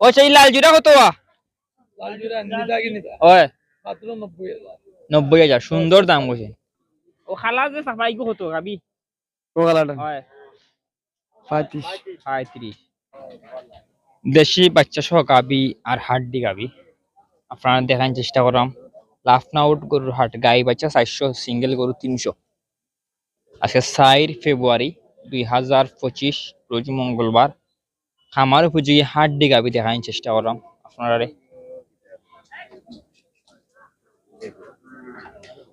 ও সেই লাল জুড়া কত ওই। মাত্র নব্বই হাজার। নব্বই হাজার সুন্দর দাম কইছে ও খালা যে সাফাই গো কত গাবি। কোকালাটা হয়। পঁয়ত্রিশ। পঁয়ত্রিশ। দেশি বাচ্চা সহ গাবি আর হাড্ডি গাবি। আপনারা দেখার চেষ্টা করাম লাফনাউট গরুর হাট। গাই বাচ্চা চারশো সিঙ্গেল গরু তিনশো। আজকে চার ফেব্রুয়ারি দুই হাজার পঁচিশ রোজ মঙ্গলবার। খামার উপযোগী হাড্ডি গাবি দেখার চেষ্টা করাম আপনারা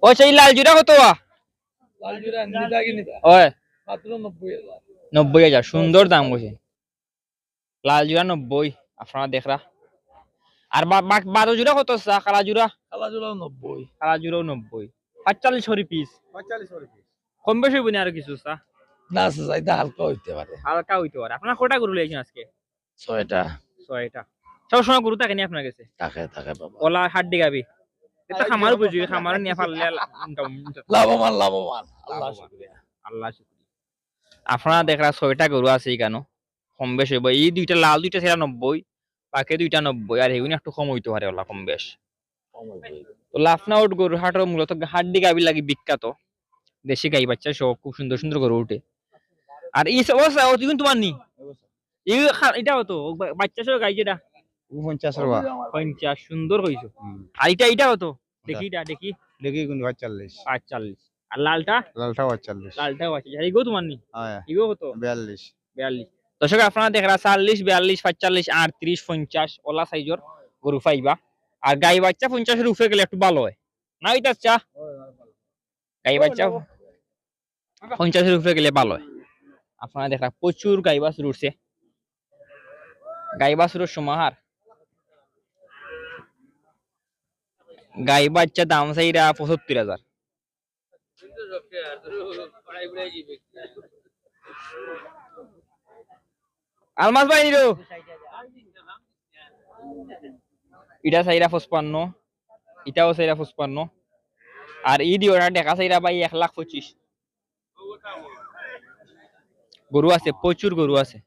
ও সেই লাল জুড়া কত নব্বই হাজার। সুন্দর দাম কইছে লাল জোড়া নব্বই আপনারা দেখরা। আর বারো জোড়া কত চা কালা জোড়া কালাজোড়াও নব্বই। কালা জোড়াও নব্বই। পাঁচচল্লিশ হরি পিস কম বেশি হইব না আর কিছু চা না চাইতে হালকা হইতে পারে। হালকা হইতে পারে। আপনার কটা গরু লেগেছেন আজকে? ছয়টা। ছয়টা। সবসময় গরু থাকে নি আপনার কাছে? থাকে থাকে বাবা। ওলা হাড্ডি গাবি। এটা খামার উপযোগী খামার নিয়ে পারলে লাভবান লাভবান। আল্লাহ শুকরিয়া। আল্লাহ শুক্রিয়া। আপনারা দেখরা ছয়টা গরু আছে কেন কম বেশ হইব। এই দুইটা লাল দুইটা সেটা নব্বই বাকি দুইটা নব্বই। আর এগুলো একটু কম হইতে পারে ওলা কম বেশ। তো লাফনাউট গরু হাটের মূলত হাড্ডি গাবি লাগে বিখ্যাত। দেশি গাই বাচ্চা সব খুব সুন্দর সুন্দর গরু উঠে আর এই সব অবস্থা ও কিন্তু মাননি এই খা- এটা হতো বাচ্চা গাই যেটা পঞ্চাশ পঞ্চাশ সুন্দর হইছো আর এটা এটা দেখি এটা দেখি। দেখি কোন পঁয়তাল্লিশ আটচল্লিশ আর লালটা? লালটা পঁয়তাল্লিশ লালটাও আছে এগো তোমার নি হ্যাঁ এগো বিয়াল্লিশ। বিয়াল্লিশ। দর্শক আপনারা দেখরা চাল্লিশ বিয়াল্লিশ পাঁচচল্লিশ আটত্রিশ পঞ্চাশ ওলা সাইজর গরু পাইবা। আর গাই বাচ্চা পঞ্চাশের উপরে গেলে একটু ভালো হয়। না ওইটা চা গাই বাচ্চা পঞ্চাশের উপরে গেলে ভালো হয়। আপনারা দেখরা প্রচুর গাই বাছুর উঠছে। বাছুরের সমাহার। গাই বাচ্চা দাম চাইরা পঁচাত্তর হাজার। আলমাস ভাই নিলো এটা চাইরা পঁচপান্ন, ইটাও চাইরা পঁচপান্ন। আর ই দিওটা দেখা চাইরা ভাই এক লাখ পঁচিশ। গরু আছে প্রচুর গরু আছে।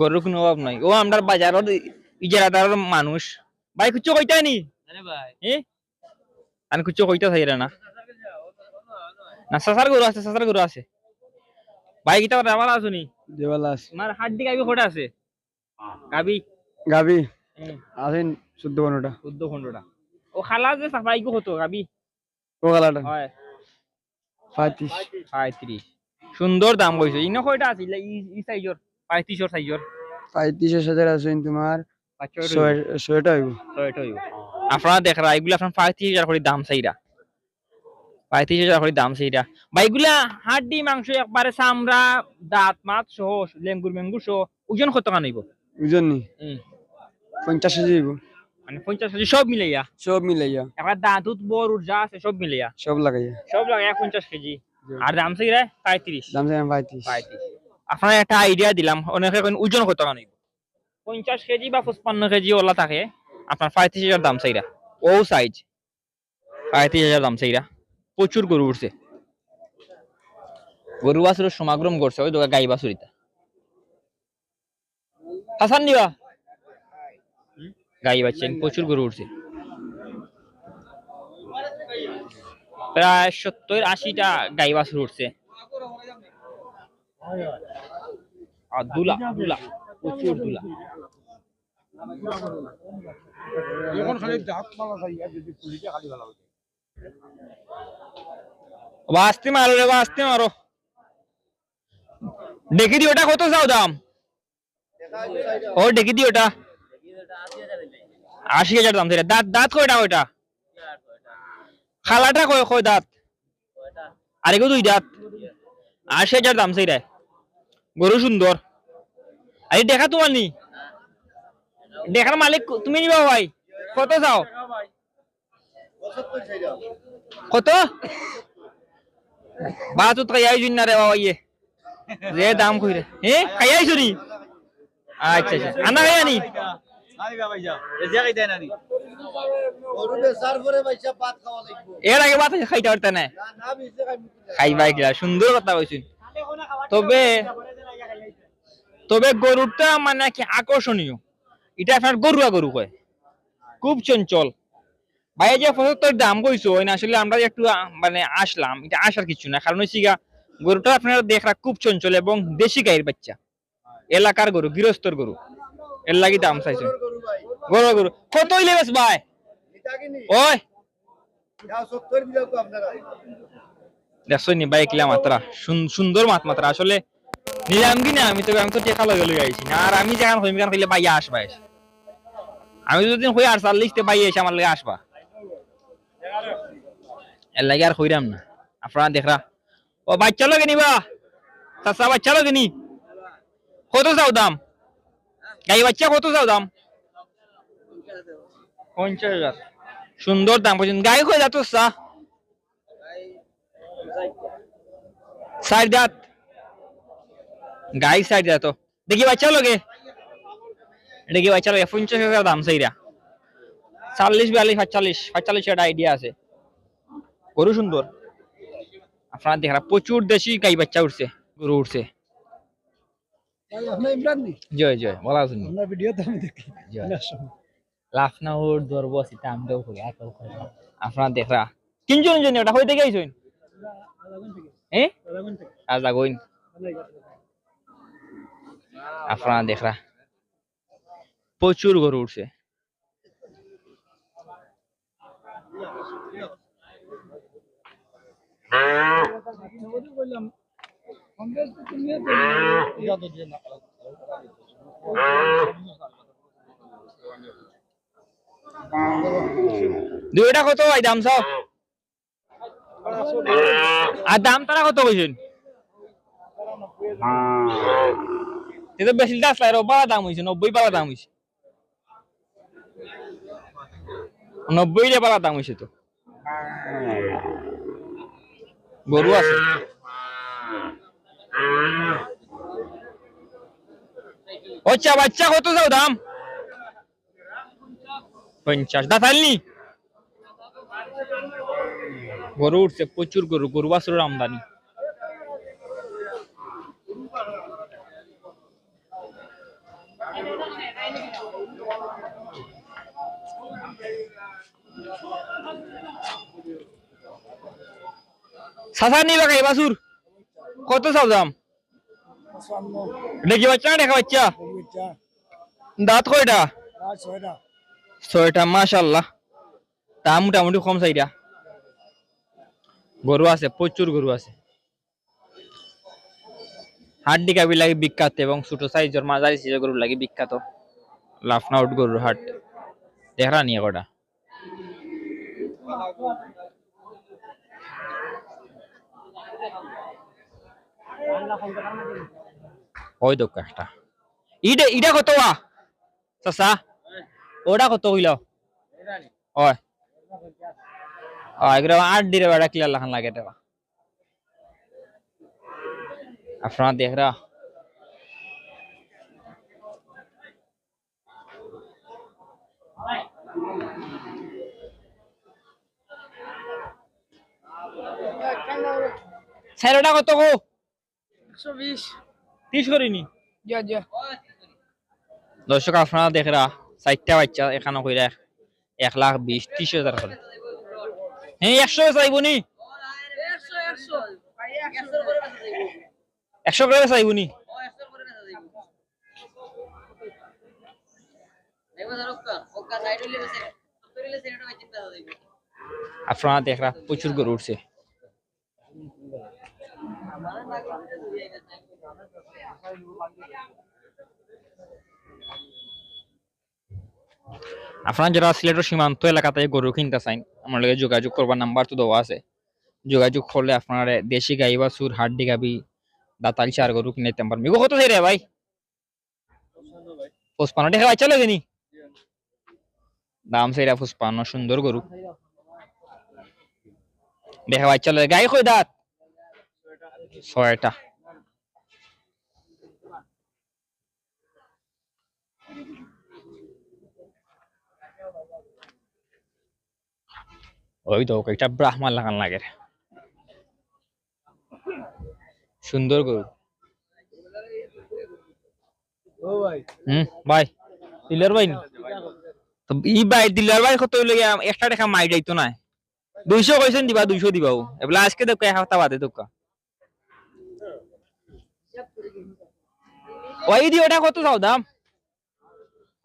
গরুর কোনো অভাব নাই। ও আমরা বাজারত ইজারাদার মানুষ। ভাই কুচো কইতা নি এ? আমি কুচো কইতা চাইরা না। না সাসার গরু আছে সাসার গরু আছে। ভাই কিতা ভালো আছো নি? দেওয়ালাস তোমার হাড্ডি গাবি কটা আছে। গাবি। গাবি? আছেন চোদ্দ পনেরোটা চোদ্দ পনেরোটা ও খালা যে সাফাই গো হতো গাবি। কোকালাটা হয়। পঁয়ত্রিশ। পঁয়ত্রিশ। সুন্দর দাম কইছো। ইনো কয়টা আছে? ইলা ই সাইজর পঁয়ত্রিশর সাইজর পঁয়ত্রিশ হাজার আছেন তোমার পাঁচশো ছয়- ছয়টা হইব। ছয়টা হইব। আপনারা দেখরা এগুলা আপনার পঁয়ত্রিশ হাজার করে দাম চাইরা। পঁয়ত্রিশ হাজার করে দাম চাইরা। বা এগুলা হাড্ডি মাংস একবারে চামড়া দাঁত মাছ সহ লেঙ্গুর মেঙ্গুর সহ ওজন কত টাকা নিব বুঝলেন নি? হুম। পঞ্চাশ হাজার হইব। মানে পঞ্চাশ কেজি সব মিলাইয়া? সব মিলাইয়া। একবার দাঁতুত বড় যা আছে সব মিলাইয়া? সব লাগাইয়া। সব লাগে পঞ্চাশ কেজি। আর দাম চাইরা পঁয়ত্রিশ। দাম চাই পঁয়ত্রিশ। পঁয়ত্রিশ। আপনার একটা আইডিয়া দিলাম অনেকে ওজন কত নিব? পঞ্চাশ কেজি বা পঁচপান্ন কেজি ওলা থাকে আপনার পঁয়ত্রিশ হাজার দাম চাইরা ও সাইজ পঁয়ত্রিশ হাজার দাম চাইরা প্রচুর গরু উঠছে। গরু বাছুরের সমাগম করছে ওই দোকা গাই বাছুরিতা। হাসান নিবা গাই বাচ্চেন প্রচুর গরু উঠছে। প্রায় সত্তর আশিটা গাই বাছুর উঠছে। আর দুলা দুলা, প্রচুর মারো দেখি দি ওটা, কত চাও দাম? ও দেখি দি ওটা। আশি হাজার দাম দাঁত দাঁত কয়টা ওইটা খালাটা কয় কয় দাঁত? আর এগো দুই দাঁত। আশি হাজার দাম সেইটা গরু সুন্দর আরে দেখা তোমার নি দেখার মালিক তুমি নিবা ভাই। কত চাও কত? বাতু কাইয়াই জুন না রে বাবা ইয়ে। যে দাম কইরে হে কাইয়াই জুনি আচ্ছা আচ্ছা। আনা কাইয়া নি এর আগে খাইতে পারতে না খাইবা সুন্দর কথা কইছুন। তবে তবে গরুটা মানে কি আকর্ষণীয়। এটা আপনার গরুয়া গরু কয়। খুব চঞ্চল। ভাই যে পঁচাত্তর দাম কইছো ওই না আসলে আমরা একটু মানে আসলাম। এটা আসার কিছু না কারণ হচ্ছে গিয়া গরুটা আপনারা দেখরা খুব চঞ্চল এবং দেশি গাইয়ের বাচ্চা। এলাকার গরু গৃহস্থর গরু। এর লাগি দাম চাইছে। গরু গরু কত হইলে বেশ ভাই? ওই। দেখছ নি ভাই কিলা মাত্রা। সুন- সুন্দর মাত মাত্রা। আসলে নিলাম কি না আমি তো আমি তো টেকা লগে লগে আইছি। না আর আমি যেখান হইম কারণ হইলে ভাই আসবা এসে। আমি যদি হই আর চাল্লিশ তে ভাই এসে আমার লগে আসবা। এর লাগে আর হইরাম না। আপনারা দেখরা। ও বাচ্চা লগে নিবা। চাচা বাচ্চা লগে নি। কত চাও দাম? গাই বাচ্চা কত চাও দাম? পঞ্চাশ হাজার সুন্দর দাম পর্যন্ত গাই কই যাতো চা সাইড দাঁত গাই সাইড দাঁত দেখি বাচ্চা লগে দেখি বাচ্চা লগে পঞ্চাশ হাজার দাম সেইরা চাল্লিশ বিয়াল্লিশ পাঁচচল্লিশ পাঁচচল্লিশ একটা আইডিয়া আছে গরু সুন্দর আপনারা দেখা প্রচুর দেশি গাই বাচ্চা উঠছে গরু উঠছে আপনার ইমরান নি জয় জয় বলা আছেন আপনার ভিডিওতে আমি দেখি জয় লাফনা ওর ধরবো সেটা আমরাও করি আপনারা দেখরা। কিনজন জন ওটা হইতে গেছেন হ্যাঁ আজ আগইন আপনারা দেখরা। প্রচুর গরু উঠছে। দুইটা কত ভাই দাম চাও? আর দাম তারা কত কইছেন এটা বেশি দাস লাই বালা দাম হইছে নব্বই বালা দাম হইছে নব্বই রে বালা দাম হইছে তো গরু আছে। আচ্ছা বাচ্চা কত যাও দাম? পঞ্চাশ দাঁতালনি গরু উঠছে প্রচুর গরু গরু বাছুরের আমদানি সাসা নি লাগাই বাছুর কত চাও দাম দেখি বাচ্চা না দেখা বাচ্চা দাঁত কয়টা ছয়টা মাশাল্লাহ তা মোটামুটি কম চাইটা গরু আছে, প্রচুর গরু আছে। হাট ডিকাবি লাগে বিখ্যাত এবং ছোট সাইজের মাঝারি সাইজের গরু লাগে বিখ্যাত। লাফনাউট গরুর হাট। দেখরা নিয়ে কটা ওই দোকানটা। ইটা ইটা কত চাচা? ওটা কত হইল? ওই ও এগুলো আট দিরে বেড়া ক্লিয়ার লাখান লাগে এটা। আপনারা দেখ রা স্যারটা কত গো? একশো বিশ। তিরিশ করিনি। দর্শক আপনারা দেখরা চারটা বাচ্চা এখানে কইরা এক লাখ বিশ ত্রিশ হাজার করে হ্যাঁ একশো চাইব নি? একশো করে চাইব নি? দেখরা প্রচুর গরু উঠছে। আপনারা যারা সিলেটের সীমান্ত এলাকাতে গরু কিনতে চান, আমার লগে যোগাযোগ করবার নাম্বার তো দেওয়া আছে। যোগাযোগ করলে আপনারা দেশি গাই বা সুর, হাড্ডি গাবি, দাতালি চার গরু কিনে নিতে পারবেন। কত রে ভাই? পুষ্পান্ন টাকা বাচ্চা লাগে নি? দাম সেইরা পুষ্পান্ন সুন্দর গরু। দেখা বাচ্চা লাগে, গাই কই দাঁত? ছয়টা। ওই তো একটা ব্রাহ্মণ লাগান লাগে। রে। সুন্দর গরু। ও ভাই। হুম ভাই। দিলার ভাই তো ই ভাই দিলার ভাই কত লগে একটা টাকা মাই যাইতো না। দুইশো কইছেন দিবা দুইশো দিবা ও। এবেলা আজকে দেখো এক সপ্তাহ বাদে দেখো। ওই দি ওটা কত চাও দাম?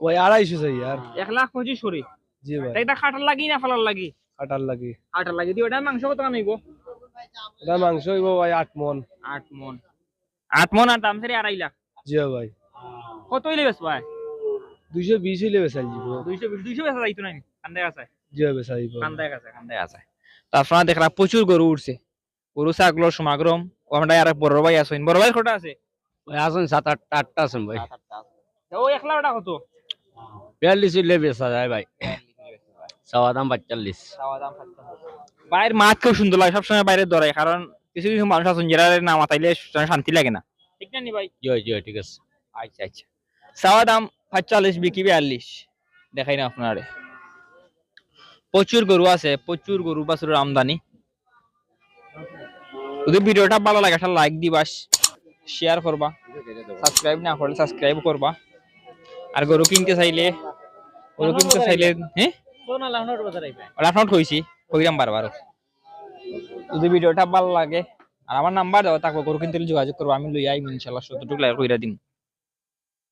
ওই আড়াইশো চাই আর। এক লাখ পঁচিশ সরি জি ভাই। এটা খাটার লাগি না ফালার লাগি? কাটার লাগে। খাটার লাগি। দি ওটা মাংস কত আনিব? এটা মাংস হইব ভাই আট মন। আট মন। আট মন আর দাম সেরে আড়াই লাখ। জি ভাই। কত হইলে বেশ ভাই? দুইশো বিশ হইলে বেচাল যাব দুইশো বিশ দুইশো বেচা যাইতো না? কান্দে আছে। জি বেচা যাব কান্দায় আছে কান্দায় আছে। তো আপনারা দেখলাম প্রচুর গরু উঠছে। গরু ছাগলের সমাগরম আমরা আর এক বড় ভাই আছেন। বড় ভাই কটা আছে? ওই আসুন সাত আট আটটা আছেন ভাই। ও একলা ওটা কত? বিয়াল্লিশ হইলে বেচা যায় ভাই। চাওয়া দাম পাঁচচল্লিশ। বাইরের মাছ খুব সুন্দর লাগে সবসময় বাইরে দৌড়ায় কারণ কিছু কিছু মানুষ আছেন যারা না শান্তি লাগে না। ঠিক না নি ভাই? জি জি ঠিক আছে। আচ্ছা আচ্ছা। চাওয়া দাম পাঁচচল্লিশ বিক্রি বিয়াল্লিশ। দেখাই না আপনারে। প্রচুর গরু আছে প্রচুর গরু বাছুরের আমদানি। যদি ভিডিওটা ভালো লাগে একটা লাইক দিবা শেয়ার করবা। সাবস্ক্রাইব না করলে সাবস্ক্রাইব করবা। আর গরু কিনতে চাইলে গরু কিনতে চাইলে হ্যাঁ? ভিডিওটা ভালো লাগে, আর আমার নাম্বার দাও তাকে করো কিন্তু যোগাযোগ করব, আমি লই আইম, ইনশাল্লাহ, সতটুকু কইরা দিম।